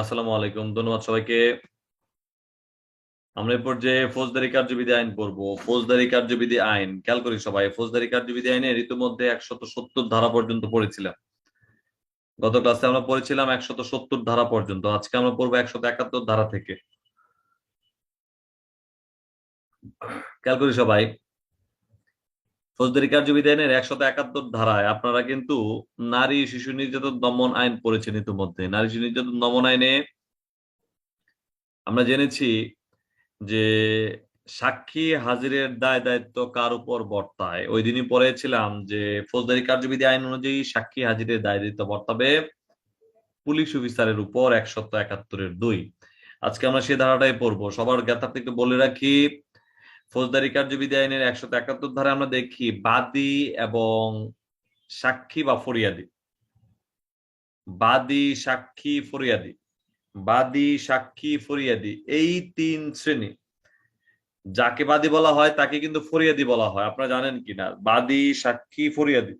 আসসালামু আলাইকুম। ধন্যবাদ সবাইকে। আমরা এরপর যে ফৌজদারি কার্যবিধি আইন পড়ব। ফৌজদারি কার্যবিধি আইন, খেয়াল করি সবাই কার্যবিধি আইনে ইতিমধ্যে একশত সত্তর ধারা পর্যন্ত পড়েছিলাম। গত ক্লাসে আমরা পড়েছিলাম একশত সত্তর ধারা পর্যন্ত। আজকে আমরা পড়ব একশত একাত্তর ধারা থেকে। খেয়াল করি সবাই ফৌজদারি কার্যবিধি আইনের একশত একাত্তর ধারায় আপনারা কিন্তু নারী শিশু নির্যাতন দমন আইন পড়েছেন ইতিমধ্যে। নারী শিশু নির্যাতন দমন আইনে আমরা জেনেছি যে সাক্ষী হাজিরের দায় দায়িত্ব কার উপর বর্তায়? ওই দিনই পড়েছিলাম যে ফৌজদারি কার্যবিধি আইন অনুযায়ী সাক্ষী হাজিরের দায় দায়িত্ব বর্তাবে পুলিশ অফিসারের উপর একশত একাত্তরের দুই। আজকে আমরা সেই ধারাটাই পড়ব। সবার জ্ঞাতার্থে বলে রাখি ফৌজদারি কার্যবিধি আইনের একশত একাত্তর ধারা আমরা দেখি বাদী এবং সাক্ষী বা ফরিয়াদি। বাদী, সাক্ষী, ফরিয়াদি। বাদী, সাক্ষী, ফরিয়াদি এই তিন শ্রেণি। যাকে বাদী বলা হয় তাকে কিন্তু ফরিয়াদি বলা হয়। আপনারা জানেন কিনা? বাদী, সাক্ষী, ফরিয়াদি।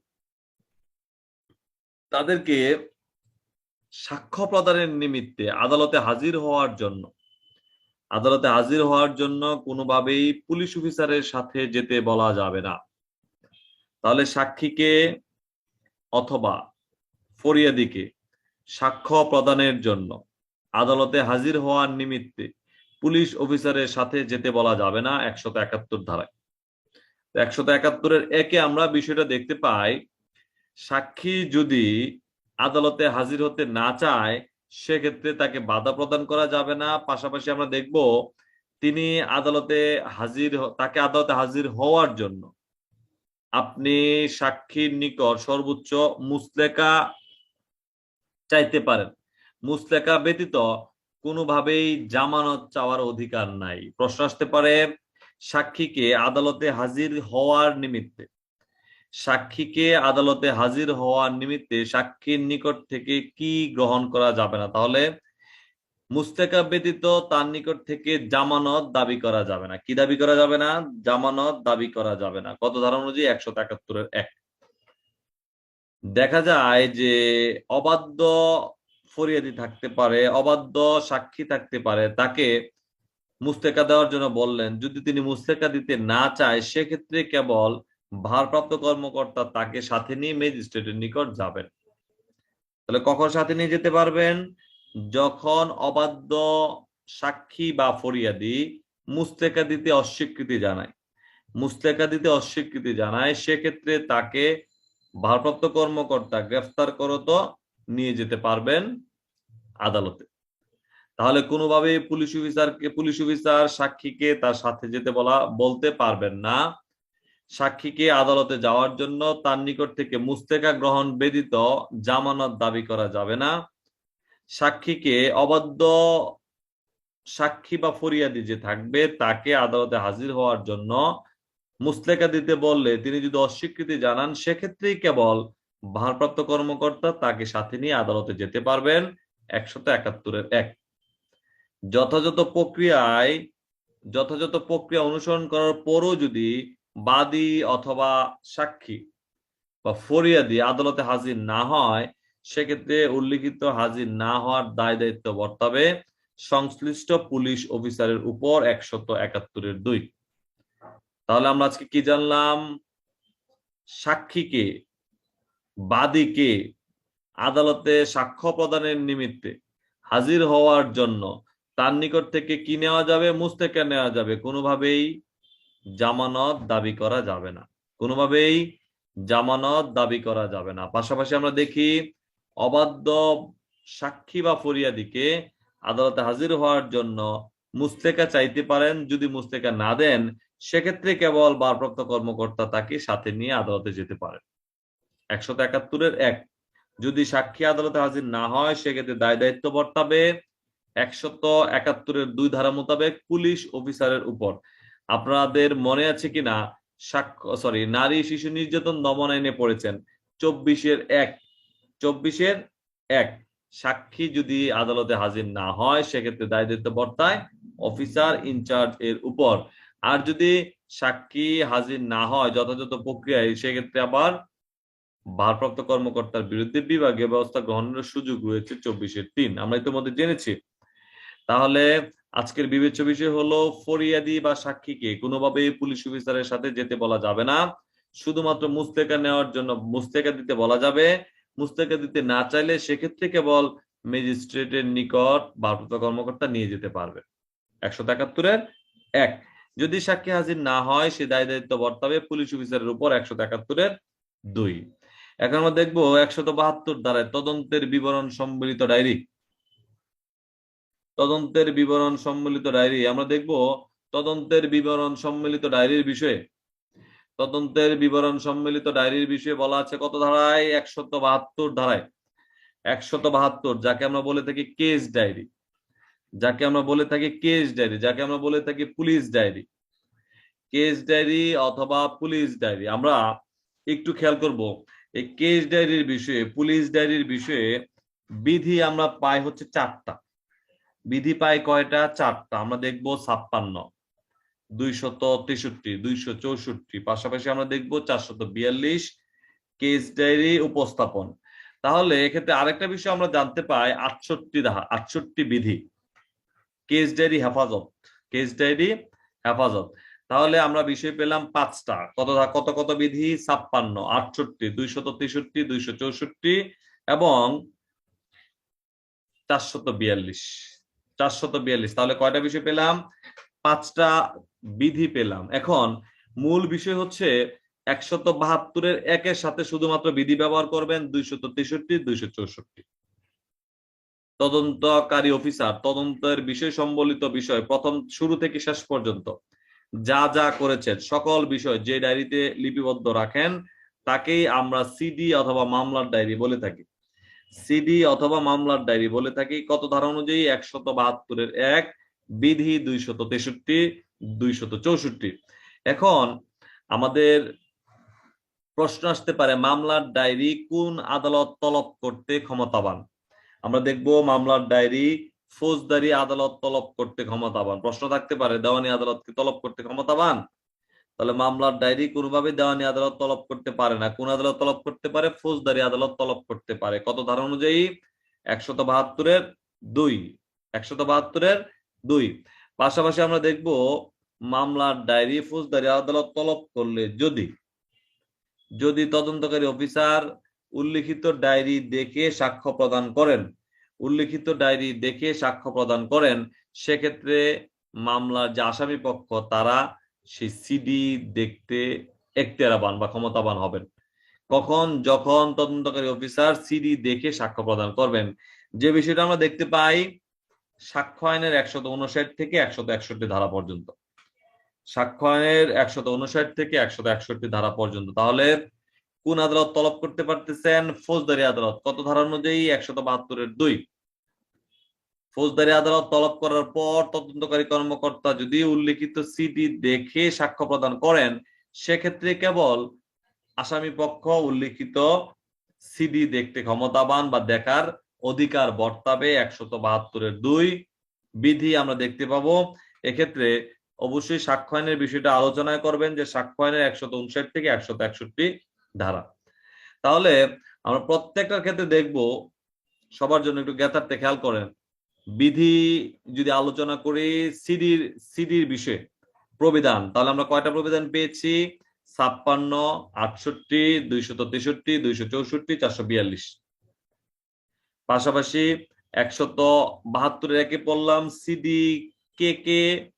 তাদেরকে সাক্ষ্য প্রদানের নিমিত্তে আদালতে হাজির হওয়ার জন্য আদালতে হাজির হওয়ার জন্য কোনোভাবেই পুলিশ অফিসারের সাথে যেতে বলা যাবে না। তাহলে সাক্ষীকে অথবা ফরিয়াদিকে সাক্ষ্য প্রদানের জন্য আদালতে হাজির হওয়ার নিমিত্তে পুলিশ অফিসারের সাথে যেতে বলা যাবে না একশত একাত্তর ধারায়। একশত একাত্তরের একে আমরা বিষয়টা দেখতে পাই, সাক্ষী যদি আদালতে হাজির হতে না চায় সেক্ষেত্রে তাকে বাধা প্রদান করা যাবে না। পাশাপাশি আমরা দেখব তিনি আদালতে হাজির তাকে আদালতে হাজির হওয়ার জন্য আপনি সাক্ষীর নিকট সর্বোচ্চ মুসলেকা চাইতে পারেন। মুসলেকা ব্যতীত কোনোভাবেই জামানত চাওয়ার অধিকার নাই। প্রশ্ন আসতে পারে, সাক্ষীকে আদালতে হাজির হওয়ার নিমিত্তে সাক্ষীকে আদালতে হাজির হওয়ার নিমিত্তে সাক্ষীর নিকট থেকে কি গ্রহণ করা যাবে না? তাহলে মুস্তেকা ব্যতীত তার নিকট থেকে জামানত দাবি করা যাবে না। কি দাবি করা যাবে না? জামানত দাবি করা যাবে না। কত ধারা অনুযায়ী? একশো একাত্তরের এক। দেখা যায় যে অবাধ্য ফরিয়াদি থাকতে পারে, অবাধ্য সাক্ষী থাকতে পারে। তাকে মুস্তেকা দেওয়ার জন্য বললেন, যদি তিনি মুস্তেকা দিতে না চায়, সেক্ষেত্রে কেবল ভারপ্রাপ্ত কর্মকর্তা তাকে সাথে নিয়ে ম্যাজিস্ট্রেটের নিকট যাবেন। তাহলে কখন সাথে নিয়ে যেতে পারবেন? যখন অবাধ্য সাক্ষী বা ফরিয়াদি মুস্তেকা দিতে অস্বীকৃতি জানায়। মুস্তেকা দিতে অস্বীকৃতি জানায়, সেক্ষেত্রে তাকে ভারপ্রাপ্ত কর্মকর্তা গ্রেফতার করত, নিয়ে যেতে পারবেন আদালতে। তাহলে কোনোভাবেই পুলিশ অফিসারকে, পুলিশ অফিসার সাক্ষীকে তার সাথে যেতে বলা, বলতে পারবেন না। সাক্ষীকে আদালতে যাওয়ার জন্য তার নিকট থেকে মুস্তেকা গ্রহণ ব্যতীত জামানত দাবি করা যাবে না। সাক্ষীকে অবাধ্য সাক্ষী বা ফরিয়াদি যে থাকবে, তাকে আদালতে হাজির হওয়ার জন্য মুস্তেকা দিতে বললে তিনি যদি অস্বীকৃতি জানান, সেক্ষেত্রেই কেবল ভারপ্রাপ্ত কর্মকর্তা তাকে সাথে নিয়ে আদালতে যেতে পারবেন একশত একাত্তরের এক। যথাযথ প্রক্রিয়ায়, যথাযথ প্রক্রিয়া অনুসরণ করার পরও যদি বাদী অথবা সাক্ষী বা ফরিয়াদি আদালতে হাজির না হয়, সেক্ষেত্রে উল্লিখিত হাজির না হওয়ার দায় দায়িত্ব বর্তাবে সংশ্লিষ্ট পুলিশ অফিসারের উপর একশত একাত্তরের দুই। তাহলে আমরা আজকে কি জানলাম? সাক্ষীকে, বাদীকে আদালতে সাক্ষ্য প্রদানের নিমিত্তে হাজির হওয়ার জন্য তার নিকট থেকে কি নেওয়া যাবে মুস্তেকা নেওয়া যাবে? কোনোভাবেই জামানত দাবি করা যাবে না। কোনোভাবেই জামানত দাবি করা যাবে না। পাশাপাশি আমরা দেখি অবাধ্য সাক্ষী বা ফরিয়াদিকে আদালতে হাজির হওয়ার জন্য মুস্তেকা চাইতে পারেন, যদি মুস্তেকা না দেন, সেক্ষেত্রে কেবল ভারপ্রাপ্ত কর্মকর্তা তাকে সাথে নিয়ে আদালতে যেতে পারেন। একশত একাত্তরের এক, যদি সাক্ষী আদালতে হাজির না হয়, সেক্ষেত্রে দায় দায়িত্ব বর্তাবে। একশত একাত্তরের দুই ধারা মোতাবেক পুলিশ অফিসারের উপর আপনাদের মনে আছে কিনা? সাক্ষ্য সরি নারী শিশু নির্যাতন দমন আইনে পড়েছেন। চব্বিশের এক চব্বিশের এক। সাক্ষী যদি আদালতে হাজির না হয়, সেক্ষেত্রে দায় দায়িত্ব বর্তায় অফিসার ইনচার্জ এর উপর। আর যদি সাক্ষী হাজির না হয়, যথাযথ প্রক্রিয়ায়, সেক্ষেত্রে আবার ভারপ্রাপ্ত কর্মকর্তার বিরুদ্ধে বিভাগীয় ব্যবস্থা গ্রহণের সুযোগ রয়েছে চব্বিশের তিন। আমরা ইতিমধ্যে জেনেছি। তাহলে আজকের বিবেচ্য বিষয় হলো ফরিয়াদি বা সাক্ষীকে কোনোভাবে পুলিশ অফিসারের সাথে যেতে বলা যাবে না। শুধুমাত্র মুস্তেকা নেওয়ার জন্য মুস্তেকা দিতে বলা যাবে। মুস্তেকা দিতে না চাইলে সেক্ষেত্রে কেবল ম্যাজিস্ট্রেটের নিকট ভারপ্রাপ্ত কর্মকর্তা নিয়ে যেতে পারবে। একশো একাত্তরের এক। যদি সাক্ষী হাজির না হয়, সে দায় দায়িত্ব বর্তাবে পুলিশ অফিসারের উপর একশো একাত্তরের দুই। এখন আমরা দেখব একশত বাহাত্তর দ্বারায় তদন্তের বিবরণ সম্মিলিত ডায়েরি। তদন্তের বিবরণ সম্মিলিত ডায়েরি। আমরা দেখব তদন্তের বিবরণ সম্মিলিত ডায়েরির বিষয়ে। তদন্তের বিবরণ সম্মিলিত ডায়েরির বিষয়ে বলা আছে কত ধারায়? একশত বাহাত্তর ধারায়। একশত বাহাত্তর, যাকে আমরা বলে থাকি কেস ডায়েরি। যাকে আমরা বলে থাকি কেস ডায়েরি, যাকে আমরা বলে থাকি পুলিশ ডায়েরি। কেস ডায়েরি অথবা পুলিশ ডায়েরি। আমরা একটু খেয়াল করব, এই কেস ডায়েরির বিষয়ে, পুলিশ ডায়েরির বিষয়ে বিধি আমরা পাই হচ্ছে চারটা। বিধি পাই কয়টা? চারটা। আমরা দেখব ছাপ্পান্ন। দুইশত তেষট্টি, দুইশো চৌষট্টি। পাশাপাশি আমরা দেখব চারশত বিয়াল্লিশ কেস ডায়েরি উপস্থাপন। তাহলে এক্ষেত্রে আরেকটা বিষয় আমরা জানতে পাই, আটষট্টি আটষট্টি বিধি। কেস ডায়েরি হেফাজত কেস ডায়েরি হেফাজত। তাহলে আমরা বিষয় পেলাম পাঁচটা। কত কত কত বিধি? ছাপ্পান্ন, আটষট্টি, দুইশত তেষট্টি, দুইশো চৌষট্টি এবং চারশত বিয়াল্লিশ। চারশত বিয়াল্লিশ। তাহলে কয়টা বিষয় পেলাম? পাঁচটা বিধি পেলাম। এখন মূল বিষয় হচ্ছে একশত বাহাত্তরের একের সাথে শুধুমাত্র বিধি ব্যবহার করবেন দুইশত তেষট্টি দুইশো চৌষট্টি। তদন্তকারী অফিসার, তদন্তের বিষয় সম্বলিত বিষয়, প্রথম শুরু থেকে শেষ পর্যন্ত যা যা করেছেন, সকল বিষয় যে ডায়েরিতে লিপিবদ্ধ রাখেন, তাকেই আমরা সিডি অথবা মামলার ডায়েরি বলে থাকি। সিডি অথবা মামলার ডায়েরি বলে থাকি। কত ধারা অনুযায়ী? একশত বাহাত্তরের এক, বিধি দুইশত তেষট্টি দুইশত চৌষট্টি এখন আমাদের প্রশ্ন আসতে পারে, মামলার ডায়েরি কোন আদালত তলব করতে ক্ষমতাবান? আমরা দেখব মামলার ডায়েরি ফৌজদারি আদালত তলব করতে ক্ষমতাবান। প্রশ্ন থাকতে পারে, দেওয়ানি আদালতকে তলব করতে ক্ষমতাবান? তাহলে মামলার ডায়েরি কোনোভাবে দেওয়ানি আদালত তলব করতে পারে না। কোন আদালত তলব করতে পারে, ফৌজদারি আদালত তলব করতে পারে। কত ধারা অনুযায়ী? একশত বাহাত্তরের দুই। একশত বাহাত্তরের দুই। পাশাপাশি আমরা দেখব মামলার ডায়েরি, ফৌজদারি আদালত তলব করলে যদি যদি তদন্তকারী অফিসার উল্লিখিত ডায়েরি দেখে সাক্ষ্য প্রদান করেন, উল্লিখিত ডায়েরি দেখে সাক্ষ্য প্রদান করেন, সেক্ষেত্রে মামলার যে আসামি পক্ষ তারা সেই সিডি দেখতে এখতিয়ারাবান বা ক্ষমতাবান হবেন। কখন, যখন তদন্তকারী অফিসার সিডি দেখে সাক্ষ্য প্রদান করবেন। যে বিষয়টা আমরা দেখতে পাই সাক্ষ্য আইনের একশত উনষাট থেকে একশত একষট্টি ধারা পর্যন্ত। সাক্ষ্য আইনের একশত উনষাট থেকে একশত একষট্টি ধারা পর্যন্ত। তাহলে কোন আদালত তলব করতে পারতেছেন? ফৌজদারি আদালত। কত ধারা অনুযায়ী? একশত বাহাত্তরের দুই। ফৌজদারি আদালত তলব করার পর তদন্তকারী কর্মকর্তা যদি উল্লিখিত সিডি দেখে সাক্ষ্য প্রদান করেন, সেক্ষেত্রে কেবল আসামি পক্ষ উল্লিখিত সিডি দেখতে ক্ষমতাবান বা দেখার অধিকার বর্তাবে একশত বাহাত্তরের দুই বিধি আমরা দেখতে পাবো। এক্ষেত্রে অবশ্যই সাক্ষ্য আইনের বিষয়টা আলোচনায় করবেন যে সাক্ষ্য আইনের একশত উনষাট থেকে একশত একষট্টি ধারা। তাহলে আমরা প্রত্যেকটার ক্ষেত্রে দেখব, সবার জন্য একটু জ্ঞাতার্থে খেয়াল করেন। বিধি যদি আলোচনা করি, সিডির সিডির বিষয়ে প্রবিধান, তাহলে আমরা কয়টা প্রবিধান পেয়েছি? ছাপ্পান্ন, আটষট্টি, দুইশত তেষট্টি দুইশো চৌষট্টি, চারশো বিয়াল্লিশ। পাশাপাশি একশত বাহাত্তরের একে পড়লাম, সিডি কে কে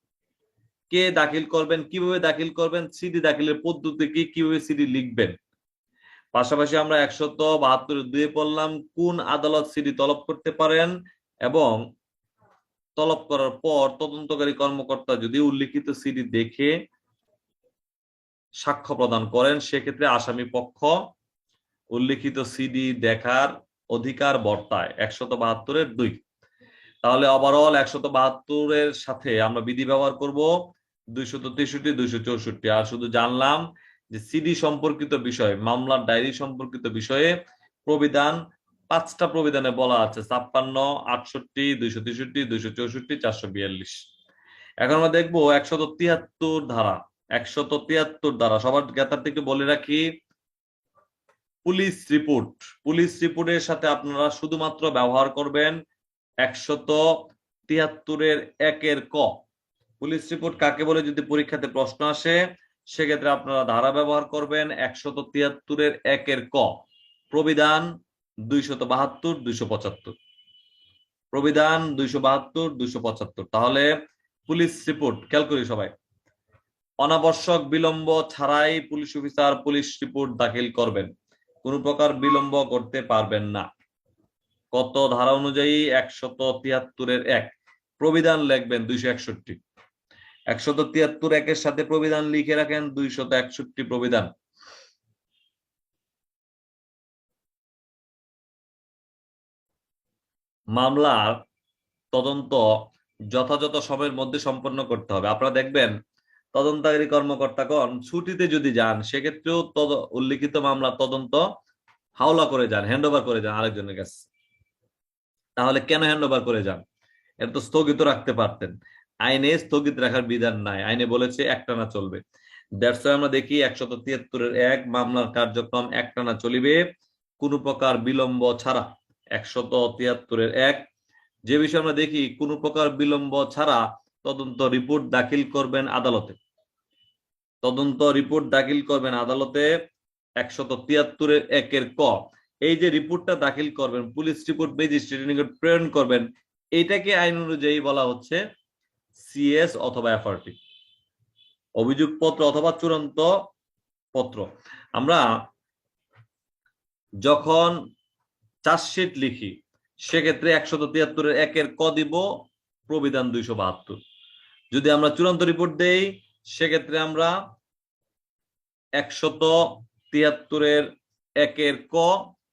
কে দাখিল করবেন, কীভাবে দাখিল করবেন, সিডি দাখিলের পদ্ধতি কি, কীভাবে সিডি লিখবেন? পাশাপাশি আমরা একশত বাহাত্তর দুয়ে পড়লাম, কোন আদালত সিডি তলব করতে পারেন? এবং তলব করার পর তদন্তকারী কর্মকর্তা যদি উল্লিখিত সিডি দেখে সাক্ষ্য প্রদান করেন, সেক্ষেত্রে আসামি পক্ষ উল্লিখিত সিডি দেখার অধিকার বর্তায় একশত বাহাত্তরের দুই। তাহলে ওভারঅল একশত বাহাত্তরের সাথে আমরা বিধি ব্যবহার করব দুইশত তেষট্টি দুইশো চৌষট্টি। আর শুধু জানলাম যে সিডি সম্পর্কিত বিষয়, মামলার ডায়েরি সম্পর্কিত বিষয়ে প্রবিধান পাঁচটা প্রবিধানে বলা আছে, ছাপ্পান্ন, আটষট্টি, দুইশো তেষট্টি, দুইশো চৌষট্টি, চারশো বিয়াল্লিশ। এখন আমরা দেখব একশত তিয়াত্তর ধারা, একশত তিয়াত্তর ধারা, সবার জ্ঞাতার থেকে বলে রাখি, পুলিশ রিপোর্ট, পুলিশ রিপোর্টের সাথে আপনারা শুধুমাত্র ব্যবহার করবেন একশত তিয়াত্তরের একের ক। পুলিশ রিপোর্ট কাকে বলে, যদি পরীক্ষাতে প্রশ্ন আসে, সেক্ষেত্রে আপনারা ধারা ব্যবহার করবেন একশত তিয়াত্তরের একের ক। প্রবিধান দুইশত বাহাত্তর, দুইশো পঁচাত্তর। প্রবিধান দুইশো বাহাত্তর, দুইশো পঁচাত্তর। তাহলে পুলিশ রিপোর্ট, খেয়াল করি সবাই। অনাবশ্যক বিলম্ব ছাড়াই পুলিশ অফিসার পুলিশ রিপোর্ট দাখিল করবেন। কোন প্রকার বিলম্ব করতে পারবেন না। কত ধারা অনুযায়ী একশত তিয়াত্তরের এক। প্রবিধান লিখবেন দুইশো একষট্টি। একশত তিয়াত্তর একের সাথে প্রবিধান লিখে রাখেন, দুইশত একষট্টি প্রবিধান। মামলার তদন্ত যথাযথ সময়ের মধ্যে সম্পন্ন করতে হবে। আপনারা দেখবেন, তদন্তকারী কর্মকর্তাগণ ছুটিতে যদি যান, সেক্ষেত্রেও উল্লিখিত মামলা তদন্ত হাওলা করে যান হ্যান্ড করে যান আরেকজনের কাছে। তাহলে কেন হ্যান্ড করে যান? এটা তো স্থগিত রাখতে পারতেন। আইনে স্থগিত রাখার বিধান নাই। আইনে বলেছে একটানা চলবে। দ্যাটস আমরা দেখি একশত তিয়াত্তরের এক মামলার কার্যক্রম একটানা চলিবে। কোনো প্রকার বিলম্ব ছাড়া। একশত তিয়াত্তরের এক। যে বিষয়ে আমরা দেখি, কোনো প্রকার বিলম্ব ছাড়া তদন্ত রিপোর্ট দাখিল করবেন আদালতে। তদন্ত রিপোর্ট দাখিল করবেন আদালতে একশত তিয়াত্তরের একের ক। এই যে রিপোর্টটা দাখিল করবেন, পুলিশ রিপোর্ট ম্যাজিস্ট্রেটের নিকট প্রেরণ করবেন, এটাকে আইন অনুযায়ী বলা হচ্ছে সিএস অথবা এফআরটি অভিযোগ পত্র অথবা চূড়ান্ত পত্র। আমরা যখন চার্জশিট লিখি। সেক্ষেত্রে একশত তিয়াত্তরের একের ক দিব, প্রবিধান দুইশো বাহাত্তর। যদি আমরা চূড়ান্ত রিপোর্ট দেই, সেক্ষেত্রে আমরা একশত তিয়াত্তরের একের ক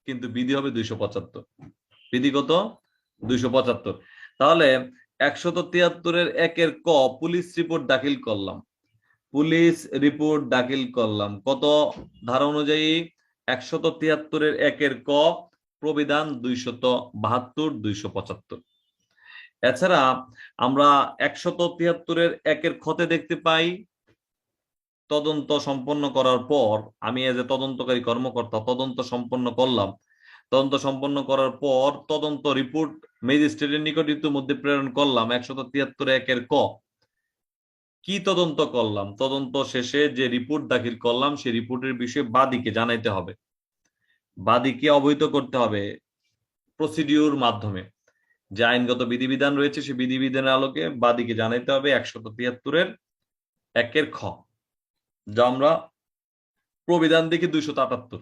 কিন্তু বিধি হবে দুইশো পঁচাত্তর। বিধি কত? দুইশো পঁচাত্তর। তাহলে একশত তিয়াত্তরের একের ক পুলিশ রিপোর্ট দাখিল করলাম। পুলিশ রিপোর্ট দাখিল করলাম। কত? ধারা অনুযায়ী একশত তিয়াত্তরের একের ক প্রবিধান দুইশত বাহাত্তর, দুইশো পঁচাত্তর। এছাড়া আমরা একশত তিয়াত্তরের একের ক্ষতে দেখতে পাই, তদন্ত সম্পন্ন করার পর, আমি এজ এ তদন্তকারী কর্মকর্তা, তদন্ত সম্পন্ন করলাম। তদন্ত সম্পন্ন করার পর, তদন্ত রিপোর্ট ম্যাজিস্ট্রেটের নিকট ইতিমধ্যে প্রেরণ করলাম, একশত তিয়াত্তর একের ক। কি তদন্ত করলাম? তদন্ত শেষে যে রিপোর্ট দাখিল করলাম, সেই রিপোর্টের বিষয়ে বাদীকে জানাইতে হবে। বাদীকে অবহিত করতে হবে প্রসিডিউর মাধ্যমে। যে আইনগত বিধিবিধান রয়েছে সেই বিধিবিধানের আলোকে বাদীকে জানাইতে হবে একশত তিয়াত্তরের একের খ। যা আমরা প্রবিধান দেখি দুইশত আটাত্তর।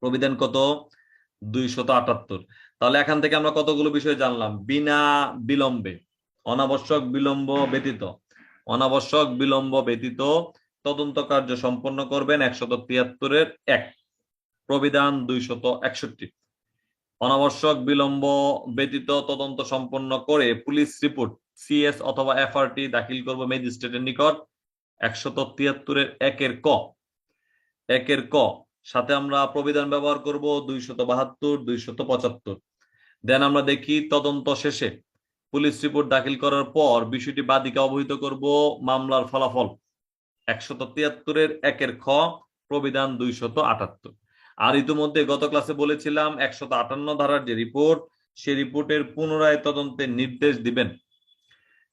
প্রবিধান কত? দুইশত আটাত্তর। তাহলে এখান থেকে আমরা কতগুলো বিষয় জানলাম? বিনা বিলম্বে। অনাবশ্যক বিলম্ব ব্যতীত। অনাবশ্যক বিলম্ব ব্যতীত তদন্ত কার্য সম্পন্ন করবেন একশত তিয়াত্তরের এক। প্রবিধান দুইশত একষট্টি। অনাবশ্যক বিলম্ব ব্যতীত তদন্ত সম্পন্ন করে পুলিশ রিপোর্ট, সিএস অথবা এফআরটি দাখিল করব ম্যাজিস্ট্রেটের নিকট একশত তিয়াত্তরের একের ক। একের ক, সাথে আমরা প্রবিধান ব্যবহার করব দুইশত বাহাত্তর, দুইশত পঁচাত্তর। দেন আমরা দেখি তদন্ত শেষে পুলিশ রিপোর্ট দাখিল করার পর বিষয়টি বাদীকে অবহিত করব মামলার ফলাফল। একশত তিয়াত্তরের একের খ, প্রবিধান দুইশত আটাত্তর। আর ইতিমধ্যে গত ক্লাসে বলেছিলাম একশত আটান্ন ধারার যে রিপোর্ট সে রিপোর্টের পুনরায় তদন্তের নির্দেশ দিবেন।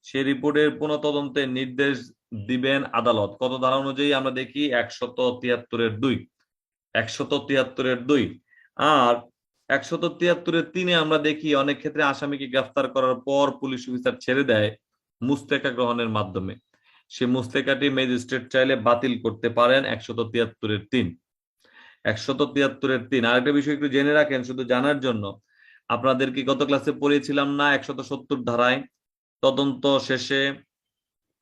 সে রিপোর্টের পুনঃ তদন্তের নির্দেশ দিবেন আদালত। কত ধারা অনুযায়ী আমরা দেখি? একশত তিয়াত্তরের দুই। একশত তিয়াত্তরের দুই। আর একশত তিয়াত্তরের তিনে আমরা দেখি অনেক ক্ষেত্রে আসামিকে গ্রেফতার করার পর পুলিশ অফিসার ছেড়ে দেয় মুস্তেকা গ্রহণের মাধ্যমে। সে মুস্তেকাটি ম্যাজিস্ট্রেট চাইলে বাতিল করতে পারেন একশত তিয়াত্তরের তিন। একশত তিয়াত্তরের তিন। আরেকটা বিষয় একটু জেনে রাখেন, শুধু জানার জন্য। আপনাদের কি গত ক্লাসে পড়িয়েছিলাম না একশত সত্তর ধারায়? তদন্ত শেষে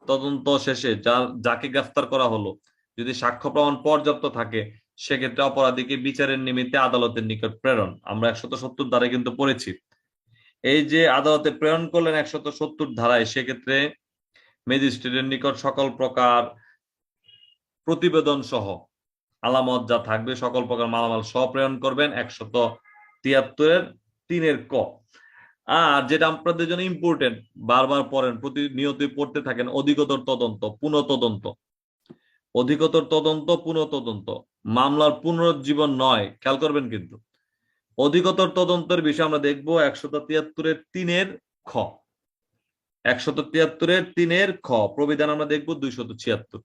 তদন্ত শেষে যা, যাকে গ্রেফতার করা হলো, যদি সাক্ষ্য প্রমাণ পর্যাপ্ত থাকে, সেক্ষেত্রে অপরাধীকে বিচারের নিমিত্তে আদালতের নিকট প্রেরণ। আমরা একশত সত্তর ধারায় কিন্তু পড়েছি। এই যে আদালতে প্রেরণ করলেন একশত সত্তর ধারায়, সেক্ষেত্রে ম্যাজিস্ট্রেটের নিকট সকল প্রকার প্রতিবেদন সহ আলামত যা থাকবে, সকল প্রকার মালামাল সহ প্রেরণ করবেন, একশত তিয়াত্তরের তিনের ক। আর যেটা আপনাদের জন্য ইম্পর্টেন্ট বারবার পড়েন প্রতিনিয়তই পড়তে থাকেন, অধিকতর তদন্ত পুনঃ তদন্ত অধিকতর তদন্ত পুনঃ তদন্ত মামলার পুনরুজ্জীবন নয়, খেয়াল করবেন কিন্তু। অধিকতর তদন্তের বিষয়ে আমরা দেখব একশত তিয়াত্তরের তিনের খ। একশত তিয়াত্তরের তিনের খ, প্রবিধান আমরা দেখব দুইশত ছিয়াত্তর।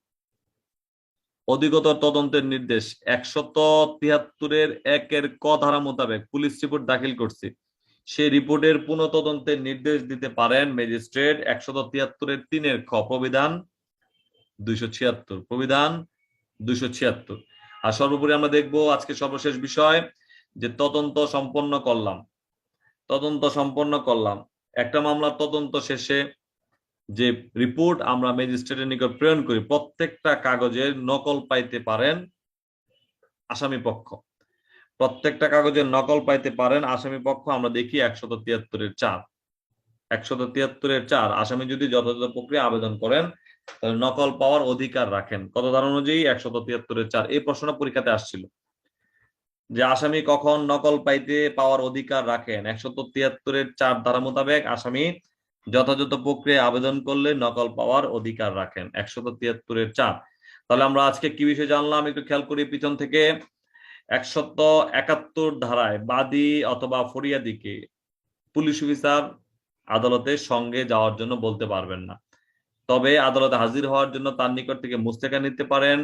অধিকতর তদন্তের নির্দেশ। একশত তিয়াত্তরের একের ক ধারা মোতাবেক পুলিশ রিপোর্ট দাখিল করছে। সেই রিপোর্টের পুনঃ তদন্তের নির্দেশ দিতে পারেন ম্যাজিস্ট্রেট একশত তিয়াত্তরের তিনের খ, প্রবিধান দুইশো ছিয়াত্তর, প্রবিধান দুইশো ছিয়াত্তর। আর সর্বোপরি আমরা দেখব আজকে সর্বশেষ বিষয়, যে তদন্ত সম্পন্ন করলাম। তদন্ত সম্পন্ন করলাম। একটা মামলার তদন্ত শেষে যে রিপোর্ট আমরা ম্যাজিস্ট্রেটের নিকট প্রেরণ করি, প্রত্যেকটা কাগজের নকল পাইতে পারেন আসামি পক্ষ। প্রত্যেকটা কাগজের নকল পাইতে পারেন আসামি পক্ষ, আমরা দেখি একশত তিয়াত্তরের চার। একশত তিয়াত্তরের চার, আসামি যদি যথাযথ প্রক্রিয়া আবেদন করেন, তাহলে নকল পাওয়ার অধিকার রাখেন। কত ধারা অনুযায়ী একশত তিয়াত্তরের চার, এই প্রশ্নটা পরীক্ষাতে আসছিল। যে আসামি কখন নকল পাইতে পাওয়ার অধিকার রাখেন, একশত তিয়াত্তরের চার ধারা মোতাবেক আসামি যথাযথ প্রক্রিয়ায় আবেদন করলে নকল পাওয়ার অধিকার রাখেন। একশত তিয়াত্তরের চার তাহলে আমরা আজকে কি বিষয়ে জানলাম? একটু খেয়াল করি পিছন থেকে। একশত একাত্তর ধারায় বাদী অথবা ফরিয়াদিকে পুলিশ অফিসার আদালতের সঙ্গে যাওয়ার জন্য বলতে পারবেন না। তবে আদালতে হাজির হওয়ার জন্য তার নিকট থেকে মুস্তেকা নিতে পারেন,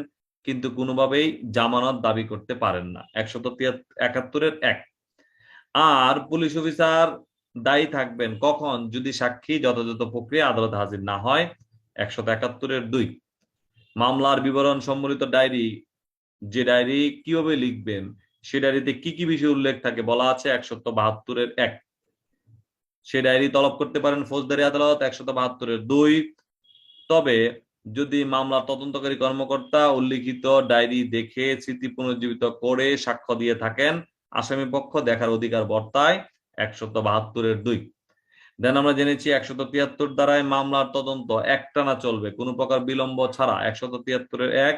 কিন্তু কোনোভাবেই জামানত দাবি করতে পারেন না। একশত একাত্তরের এক। আর পুলিশ অফিসার দায়ী থাকবেন কখন? যদি সাক্ষী, যথাযথ প্রক্রিয়া আদালতে হাজির না হয়, একশত একাত্তরের দুই। মামলার বিবরণ সম্বলিত ডায়েরি, যে ডায়েরি কীভাবে লিখবেন, সে ডায়েরিতে কি কি বিষয় উল্লেখ থাকে বলা আছে, একশত বাহাত্তরের এক। সে ডায়েরি তলব করতে পারেন ফৌজদারি আদালত, একশত বাহাত্তরের দুই। তবে যদি মামলার তদন্তকারী কর্মকর্তা উল্লিখিত ডায়েরি দেখে স্মৃতি পুনর্জীবিত করে সাক্ষ্য দিয়ে থাকেন আসামি পক্ষ দেখার অধিকার বর্তায় একশত বাহাত্তরের দুই। দেন আমরা জেনেছি একশত তিয়াত্তর দ্বারাই মামলার তদন্ত একটানা চলবে। কোনো প্রকার বিলম্ব ছাড়া একশত তিয়াত্তরের এক,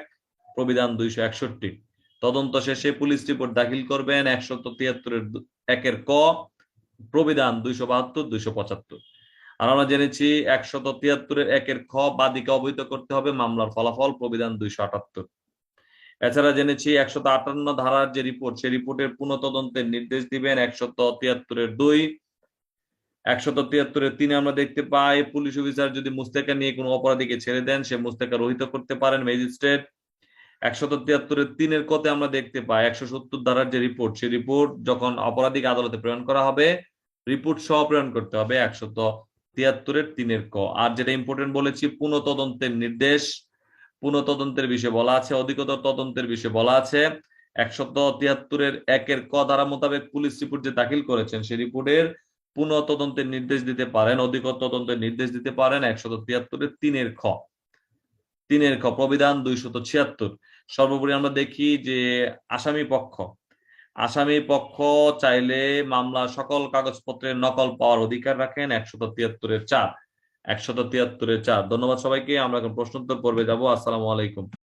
প্রবিধান দুইশো একষট্টি। তদন্ত শেষে পুলিশ রিপোর্ট দাখিল করবেন একশত তিয়াত্তরের একের ক, প্রবিধান দুইশো বাহাত্তর, দুইশো পঁচাত্তর। আর আমরা জেনেছি একশত তিয়াত্তরের একের খ বাদিকে অবহিত করতে হবে, মামলার ফলাফল প্রবিধান দুইশো আটাত্তর। এছাড়া জেনেছি একশত আটান্ন ধারার যে রিপোর্ট, সেই রিপোর্টের পুনঃ তদন্তের নির্দেশ দিবেন একশত তিয়াত্তরের দুই। একশত তিয়াত্তরের তিনে আমরা দেখতে পাই, পুলিশ অফিসার যদি মুস্তেকা নিয়ে কোনো অপরাধীকে ছেড়ে দেন, সে মুস্তেকা রহিত করতে পারেন ম্যাজিস্ট্রেট। একশত তিয়াত্তরের তিনের কতে আমরা দেখতে পাই, একশো সত্তর ধারার যে রিপোর্ট, সেই রিপোর্ট যখন অপরাধীকে আদালতে প্রেরণ করা হবে, রিপোর্ট সহ প্রেরণ করতে হবে একশত তিয়াত্তরের তিনের ক। আর যেটা ইম্পর্টেন্ট বলেছি পুনঃ তদন্তের নির্দেশ পুনঃ তদন্তের বিষয়ে বলা আছে, অধিকতর তদন্তের বিষয়ে বলা আছে। একশত তিয়াত্তরের একের ক ধারা মোতাবেক পুলিশ রিপোর্ট যে দাখিল করেছেন, সেই রিপোর্টের পুনঃ তদন্তের নির্দেশ দিতে পারেন, অধিকতর তদন্তের নির্দেশ দিতে পারেন একশত তিয়াত্তরের তিনের খ। তিনের খ, প্রবিধান দুইশত ছিয়াত্তর। সর্বোপরি আমরা দেখি যে আসামি পক্ষ আসামি পক্ষ চাইলে মামলা সকল কাগজপত্রের নকল পাওয়ার অধিকার রাখেন, একশত তিয়াত্তরের চার। একশত তিয়াত্তরের চার। ধন্যবাদ সবাইকে আমরা এখন প্রশ্নোত্তর পর্বে যাব। আসসালামু আলাইকুম।